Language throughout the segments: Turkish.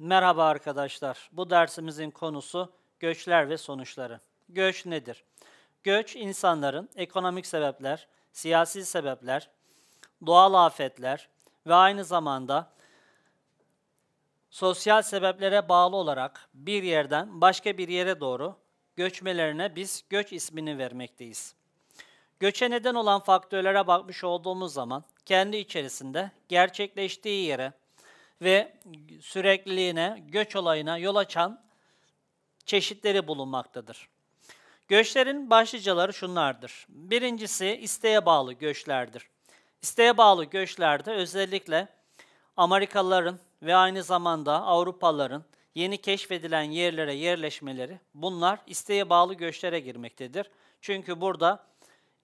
Merhaba arkadaşlar. Bu dersimizin konusu göçler ve sonuçları. Göç nedir? Göç insanların ekonomik sebepler, siyasi sebepler, doğal afetler ve aynı zamanda sosyal sebeplere bağlı olarak bir yerden başka bir yere doğru göçmelerine biz göç ismini vermekteyiz. Göçe neden olan faktörlere bakmış olduğumuz zaman kendi içerisinde gerçekleştiği yere ve sürekliliğine, göç olayına yol açan çeşitleri bulunmaktadır. Göçlerin başlıcaları şunlardır. Birincisi isteğe bağlı göçlerdir. İsteğe bağlı göçlerde özellikle Amerikalıların ve aynı zamanda Avrupalıların yeni keşfedilen yerlere yerleşmeleri bunlar isteğe bağlı göçlere girmektedir. Çünkü burada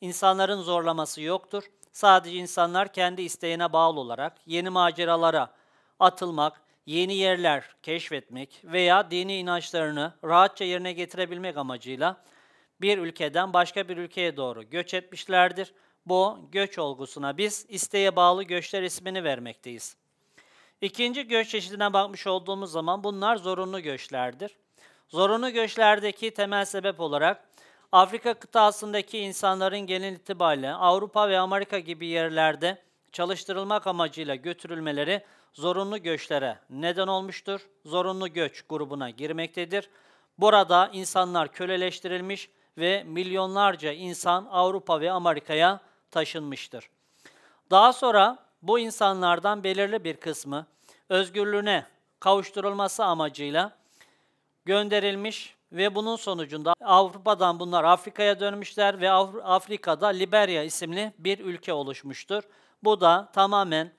insanların zorlaması yoktur. Sadece insanlar kendi isteğine bağlı olarak yeni maceralara atılmak, yeni yerler keşfetmek veya dini inançlarını rahatça yerine getirebilmek amacıyla bir ülkeden başka bir ülkeye doğru göç etmişlerdir. Bu göç olgusuna biz isteğe bağlı göçler ismini vermekteyiz. İkinci göç çeşidine bakmış olduğumuz zaman bunlar zorunlu göçlerdir. Zorunlu göçlerdeki temel sebep olarak Afrika kıtasındaki insanların genel itibariyle Avrupa ve Amerika gibi yerlerde çalıştırılmak amacıyla götürülmeleri zorunlu göçlere neden olmuştur. Zorunlu göç grubuna girmektedir. Burada insanlar köleleştirilmiş ve milyonlarca insan Avrupa ve Amerika'ya taşınmıştır. Daha sonra bu insanlardan belirli bir kısmı özgürlüğüne kavuşturulması amacıyla gönderilmiş ve bunun sonucunda Avrupa'dan bunlar Afrika'ya dönmüşler ve Afrika'da Liberya isimli bir ülke oluşmuştur. Bu da tamamen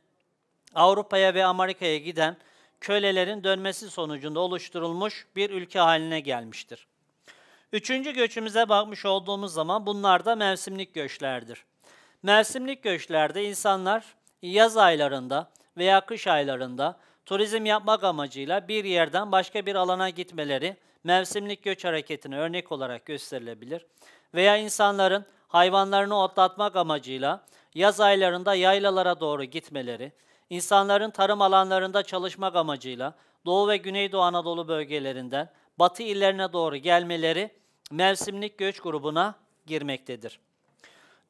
Avrupa'ya ve Amerika'ya giden kölelerin dönmesi sonucunda oluşturulmuş bir ülke haline gelmiştir. Üçüncü göçümüze bakmış olduğumuz zaman bunlar da mevsimlik göçlerdir. Mevsimlik göçlerde insanlar yaz aylarında veya kış aylarında turizm yapmak amacıyla bir yerden başka bir alana gitmeleri mevsimlik göç hareketine örnek olarak gösterilebilir. Veya insanların hayvanlarını otlatmak amacıyla yaz aylarında yaylalara doğru gitmeleri, insanların tarım alanlarında çalışmak amacıyla Doğu ve Güneydoğu Anadolu bölgelerinden batı illerine doğru gelmeleri mevsimlik göç grubuna girmektedir.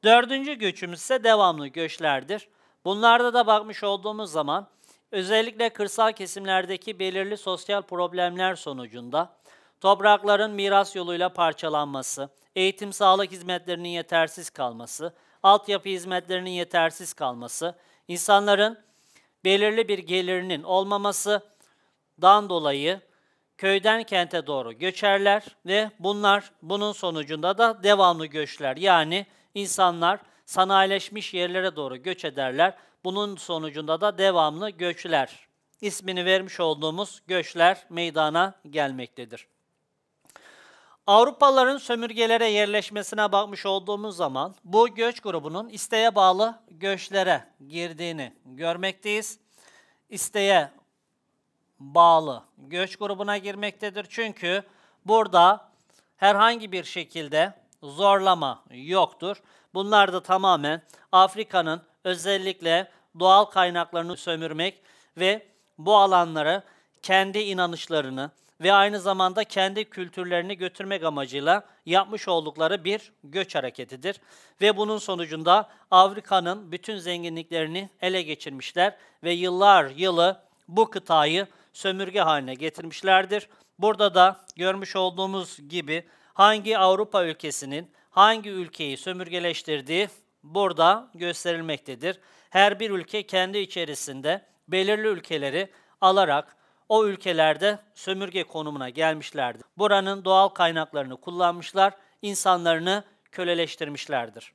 Dördüncü göçümüz ise devamlı göçlerdir. Bunlarda da bakmış olduğumuz zaman özellikle kırsal kesimlerdeki belirli sosyal problemler sonucunda toprakların miras yoluyla parçalanması, eğitim sağlık hizmetlerinin yetersiz kalması, altyapı hizmetlerinin yetersiz kalması, insanların belirli bir gelirinin olmamasından dolayı köyden kente doğru göçerler ve bunlar bunun sonucunda da devamlı göçler. Yani insanlar sanayileşmiş yerlere doğru göç ederler. Bunun sonucunda da devamlı göçler ismini vermiş olduğumuz göçler meydana gelmektedir. Avrupalıların sömürgelere yerleşmesine bakmış olduğumuz zaman bu göç grubunun isteğe bağlı göçlere girdiğini görmekteyiz. İsteğe bağlı göç grubuna girmektedir. Çünkü burada herhangi bir şekilde zorlama yoktur. Bunlar da tamamen Afrika'nın özellikle doğal kaynaklarını sömürmek ve bu alanları kendi inanışlarını, ve aynı zamanda kendi kültürlerini götürmek amacıyla yapmış oldukları bir göç hareketidir. Ve bunun sonucunda Afrika'nın bütün zenginliklerini ele geçirmişler ve yıllar yılı bu kıtayı sömürge haline getirmişlerdir. Burada da görmüş olduğumuz gibi hangi Avrupa ülkesinin hangi ülkeyi sömürgeleştirdiği burada gösterilmektedir. Her bir ülke kendi içerisinde belirli ülkeleri alarak o ülkelerde sömürge konumuna gelmişlerdi. Buranın doğal kaynaklarını kullanmışlar, insanlarını köleleştirmişlerdir.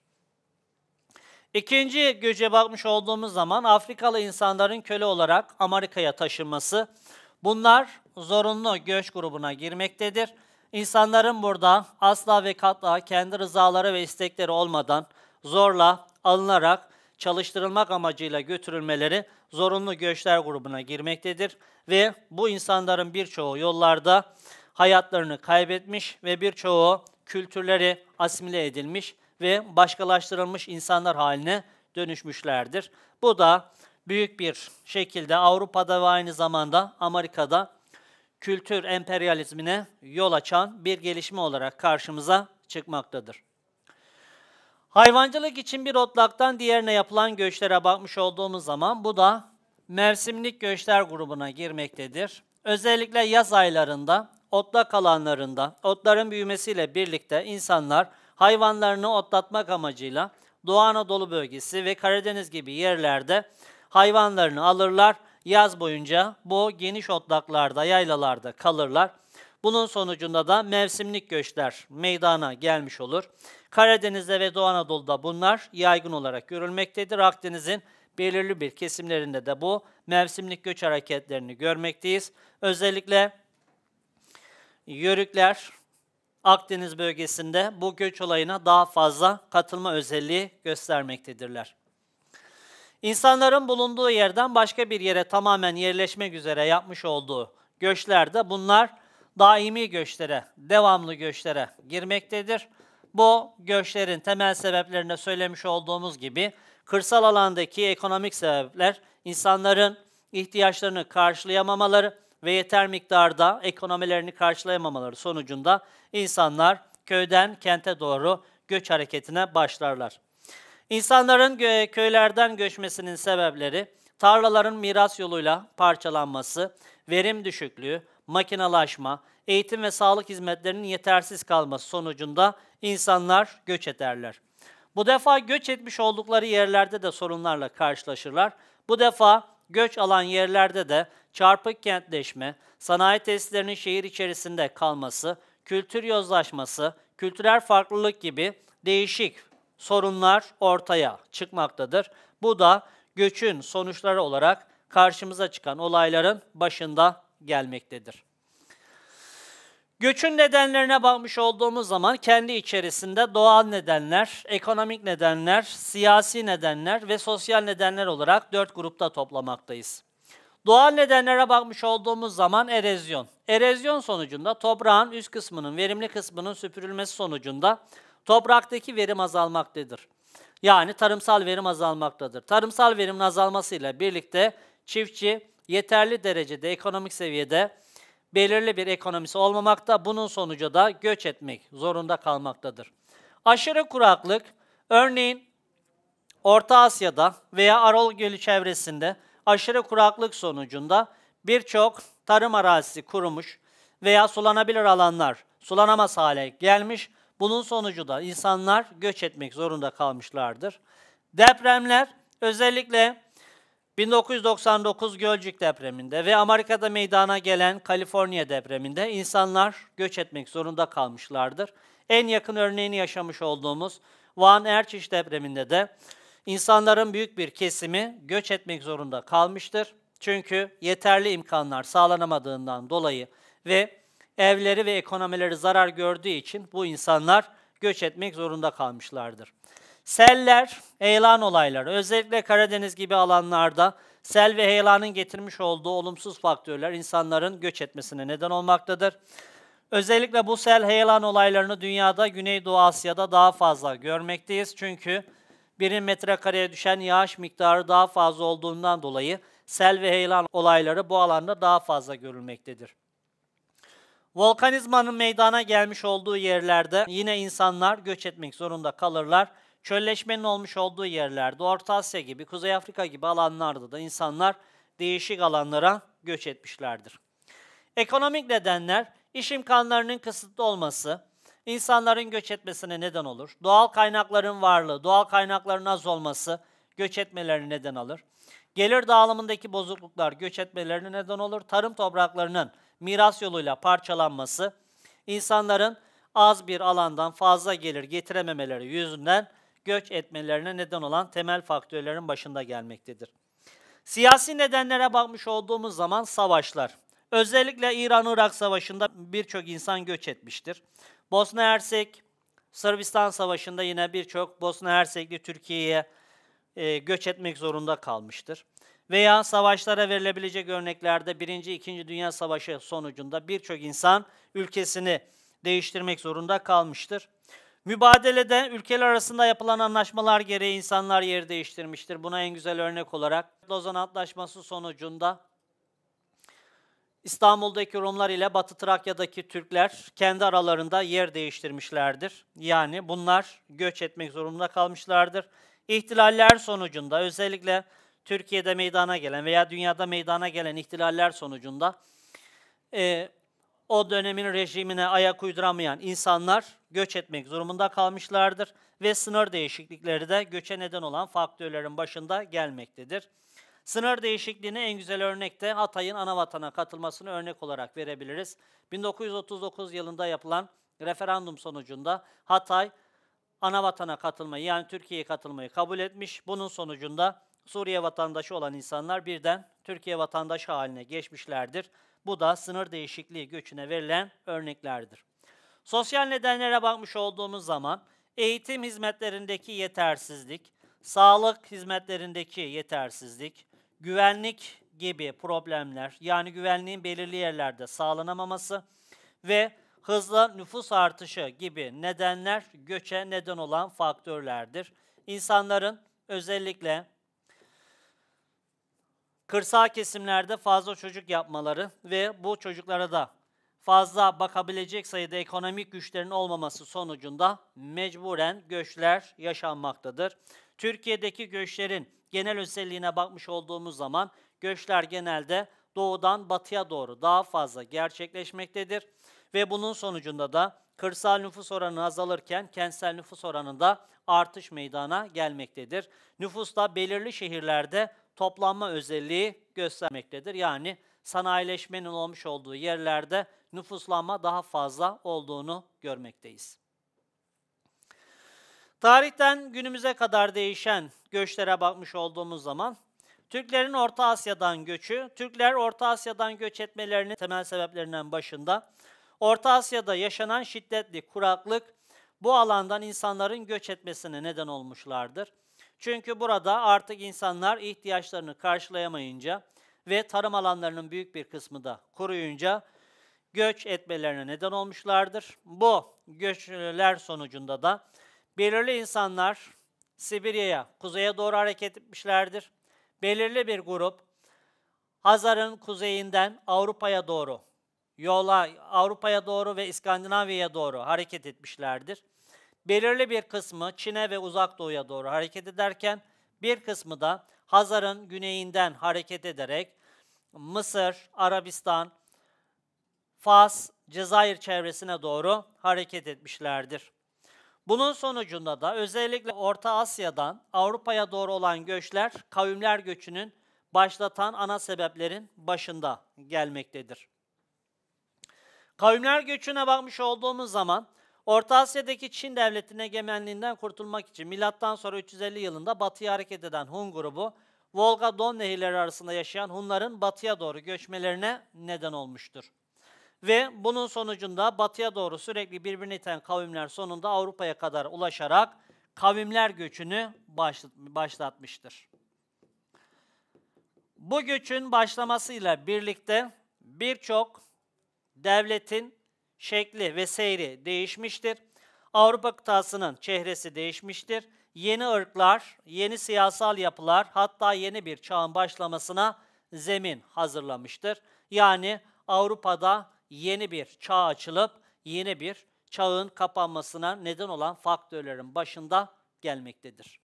İkinci göçe bakmış olduğumuz zaman Afrikalı insanların köle olarak Amerika'ya taşınması. Bunlar zorunlu göç grubuna girmektedir. İnsanların burada asla ve katla kendi rızaları ve istekleri olmadan zorla alınarak çalıştırılmak amacıyla götürülmeleri zorunlu göçler grubuna girmektedir ve bu insanların birçoğu yollarda hayatlarını kaybetmiş ve birçoğu kültürleri asimile edilmiş ve başkalaştırılmış insanlar haline dönüşmüşlerdir. Bu da büyük bir şekilde Avrupa'da ve aynı zamanda Amerika'da kültür emperyalizmine yol açan bir gelişme olarak karşımıza çıkmaktadır. Hayvancılık için bir otlaktan diğerine yapılan göçlere bakmış olduğumuz zaman bu da mevsimlik göçler grubuna girmektedir. Özellikle yaz aylarında otlak alanlarında otların büyümesiyle birlikte insanlar hayvanlarını otlatmak amacıyla Doğu Anadolu bölgesi ve Karadeniz gibi yerlerde hayvanlarını alırlar. Yaz boyunca bu geniş otlaklarda, yaylalarda kalırlar. Bunun sonucunda da mevsimlik göçler meydana gelmiş olur. Karadeniz'de ve Doğu Anadolu'da bunlar yaygın olarak görülmektedir. Akdeniz'in belirli bir kesimlerinde de bu mevsimlik göç hareketlerini görmekteyiz. Özellikle Yörükler Akdeniz bölgesinde bu göç olayına daha fazla katılma özelliği göstermektedirler. İnsanların bulunduğu yerden başka bir yere tamamen yerleşmek üzere yapmış olduğu göçlerde bunlar daimi göçlere, devamlı göçlere girmektedir. Bu göçlerin temel sebeplerine söylemiş olduğumuz gibi kırsal alandaki ekonomik sebepler, insanların ihtiyaçlarını karşılayamamaları ve yeter miktarda ekonomilerini karşılayamamaları sonucunda insanlar köyden kente doğru göç hareketine başlarlar. İnsanların köylerden göçmesinin sebepleri tarlaların miras yoluyla parçalanması, verim düşüklüğü, makinalaşma, eğitim ve sağlık hizmetlerinin yetersiz kalması sonucunda insanlar göç ederler. Bu defa göç etmiş oldukları yerlerde de sorunlarla karşılaşırlar. Bu defa göç alan yerlerde de çarpık kentleşme, sanayi tesislerinin şehir içerisinde kalması, kültür yozlaşması, kültürel farklılık gibi değişik sorunlar ortaya çıkmaktadır. Bu da göçün sonuçları olarak karşımıza çıkan olayların başında gelmektedir. Göçün nedenlerine bakmış olduğumuz zaman kendi içerisinde doğal nedenler, ekonomik nedenler, siyasi nedenler ve sosyal nedenler olarak dört grupta toplamaktayız. Doğal nedenlere bakmış olduğumuz zaman erozyon. Erozyon sonucunda toprağın üst kısmının, verimli kısmının süpürülmesi sonucunda topraktaki verim azalmaktadır. Yani tarımsal verim azalmaktadır. Tarımsal verimin azalmasıyla birlikte çiftçi yeterli derecede ekonomik seviyede belirli bir ekonomisi olmamakta. Bunun sonucu da göç etmek zorunda kalmaktadır. Aşırı kuraklık, örneğin Orta Asya'da veya Arol Gölü çevresinde aşırı kuraklık sonucunda birçok tarım arazisi kurumuş veya sulanabilir alanlar sulanamaz hale gelmiş. Bunun sonucu da insanlar göç etmek zorunda kalmışlardır. Depremler özellikle 1999 Gölcük depreminde ve Amerika'da meydana gelen Kaliforniya depreminde insanlar göç etmek zorunda kalmışlardır. En yakın örneğini yaşamış olduğumuz Van Erçiş depreminde de insanların büyük bir kesimi göç etmek zorunda kalmıştır. Çünkü yeterli imkanlar sağlanamadığından dolayı ve evleri ve ekonomileri zarar gördüğü için bu insanlar göç etmek zorunda kalmışlardır. Seller, heyelan olayları, özellikle Karadeniz gibi alanlarda sel ve heyelanın getirmiş olduğu olumsuz faktörler insanların göç etmesine neden olmaktadır. Özellikle bu sel heyelan olaylarını dünyada Güneydoğu Asya'da daha fazla görmekteyiz. Çünkü bir metrekareye düşen yağış miktarı daha fazla olduğundan dolayı sel ve heyelan olayları bu alanda daha fazla görülmektedir. Volkanizmanın meydana gelmiş olduğu yerlerde yine insanlar göç etmek zorunda kalırlar. Çölleşmenin olmuş olduğu yerlerde, Orta Asya gibi, Kuzey Afrika gibi alanlarda da insanlar değişik alanlara göç etmişlerdir. Ekonomik nedenler, iş imkanlarının kısıtlı olması, insanların göç etmesine neden olur. Doğal kaynakların varlığı, doğal kaynakların az olması göç etmelerine neden alır. Gelir dağılımındaki bozukluklar göç etmelerine neden olur. Tarım topraklarının miras yoluyla parçalanması, insanların az bir alandan fazla gelir getirememeleri yüzünden göç etmelerine neden olan temel faktörlerin başında gelmektedir. Siyasi nedenlere bakmış olduğumuz zaman savaşlar. Özellikle İran-Irak savaşında birçok insan göç etmiştir. Bosna Hersek, Sırbistan Savaşı'nda yine birçok Bosna Hersekli Türkiye'ye e, göç etmek zorunda kalmıştır. Veya savaşlara verilebilecek örneklerde 1. 2. Dünya Savaşı sonucunda birçok insan ülkesini değiştirmek zorunda kalmıştır. Mübadelede ülkeler arasında yapılan anlaşmalar gereği insanlar yer değiştirmiştir. Buna en güzel örnek olarak Lozan Antlaşması sonucunda İstanbul'daki Rumlar ile Batı Trakya'daki Türkler kendi aralarında yer değiştirmişlerdir. Yani bunlar göç etmek zorunda kalmışlardır. İhtilaller sonucunda özellikle Türkiye'de meydana gelen veya dünyada meydana gelen ihtilaller sonucunda e, o dönemin rejimine ayak uyduramayan insanlar göç etmek zorunda kalmışlardır ve sınır değişiklikleri de göçe neden olan faktörlerin başında gelmektedir. Sınır değişikliğine en güzel örnek de Hatay'ın ana vatana katılmasını örnek olarak verebiliriz. 1939 yılında yapılan referandum sonucunda Hatay ana vatana katılmayı yani Türkiye'ye katılmayı kabul etmiş. Bunun sonucunda Suriye vatandaşı olan insanlar birden Türkiye vatandaşı haline geçmişlerdir. Bu da sınır değişikliği göçüne verilen örneklerdir. Sosyal nedenlere bakmış olduğumuz zaman eğitim hizmetlerindeki yetersizlik, sağlık hizmetlerindeki yetersizlik, güvenlik gibi problemler yani güvenliğin belirli yerlerde sağlanamaması ve hızlı nüfus artışı gibi nedenler göçe neden olan faktörlerdir. İnsanların özellikle kırsal kesimlerde fazla çocuk yapmaları ve bu çocuklara da fazla bakabilecek sayıda ekonomik güçlerin olmaması sonucunda mecburen göçler yaşanmaktadır. Türkiye'deki göçlerin genel özelliğine bakmış olduğumuz zaman göçler genelde doğudan batıya doğru daha fazla gerçekleşmektedir ve bunun sonucunda da kırsal nüfus oranı azalırken kentsel nüfus oranında artış meydana gelmektedir. Nüfus da belirli şehirlerde toplanma özelliği göstermektedir. Yani sanayileşmenin olmuş olduğu yerlerde nüfuslanma daha fazla olduğunu görmekteyiz. Tarihten günümüze kadar değişen göçlere bakmış olduğumuz zaman Türklerin Orta Asya'dan göçü, Türkler Orta Asya'dan göç etmelerinin temel sebeplerinden başında Orta Asya'da yaşanan şiddetli kuraklık bu alandan insanların göç etmesine neden olmuşlardır. Çünkü burada artık insanlar ihtiyaçlarını karşılayamayınca ve tarım alanlarının büyük bir kısmı da kuruyunca göç etmelerine neden olmuşlardır. Bu göçler sonucunda da belirli insanlar Sibirya'ya, kuzeye doğru hareket etmişlerdir. Belirli bir grup Hazar'ın kuzeyinden Avrupa'ya doğru yola Avrupa'ya doğru ve İskandinavya'ya doğru hareket etmişlerdir. Belirli bir kısmı Çin'e ve Uzak Doğu'ya doğru hareket ederken bir kısmı da Hazar'ın güneyinden hareket ederek Mısır, Arabistan, Fas, Cezayir çevresine doğru hareket etmişlerdir. Bunun sonucunda da özellikle Orta Asya'dan Avrupa'ya doğru olan göçler kavimler göçünün başlatan ana sebeplerin başında gelmektedir. Kavimler göçüne bakmış olduğumuz zaman Orta Asya'daki Çin devletinin egemenliğinden kurtulmak için milattan sonra 350 yılında batıya hareket eden Hun grubu Volga-Don nehirleri arasında yaşayan Hunların batıya doğru göçmelerine neden olmuştur. Ve bunun sonucunda batıya doğru sürekli birbirini iten kavimler sonunda Avrupa'ya kadar ulaşarak kavimler göçünü başlatmıştır. Bu göçün başlamasıyla birlikte birçok devletin şekli ve seyri değişmiştir. Avrupa kıtasının çehresi değişmiştir. Yeni ırklar, yeni siyasal yapılar hatta yeni bir çağın başlamasına zemin hazırlamıştır. Yani Avrupa'da yeni bir çağ açılıp yeni bir çağın kapanmasına neden olan faktörlerin başında gelmektedir.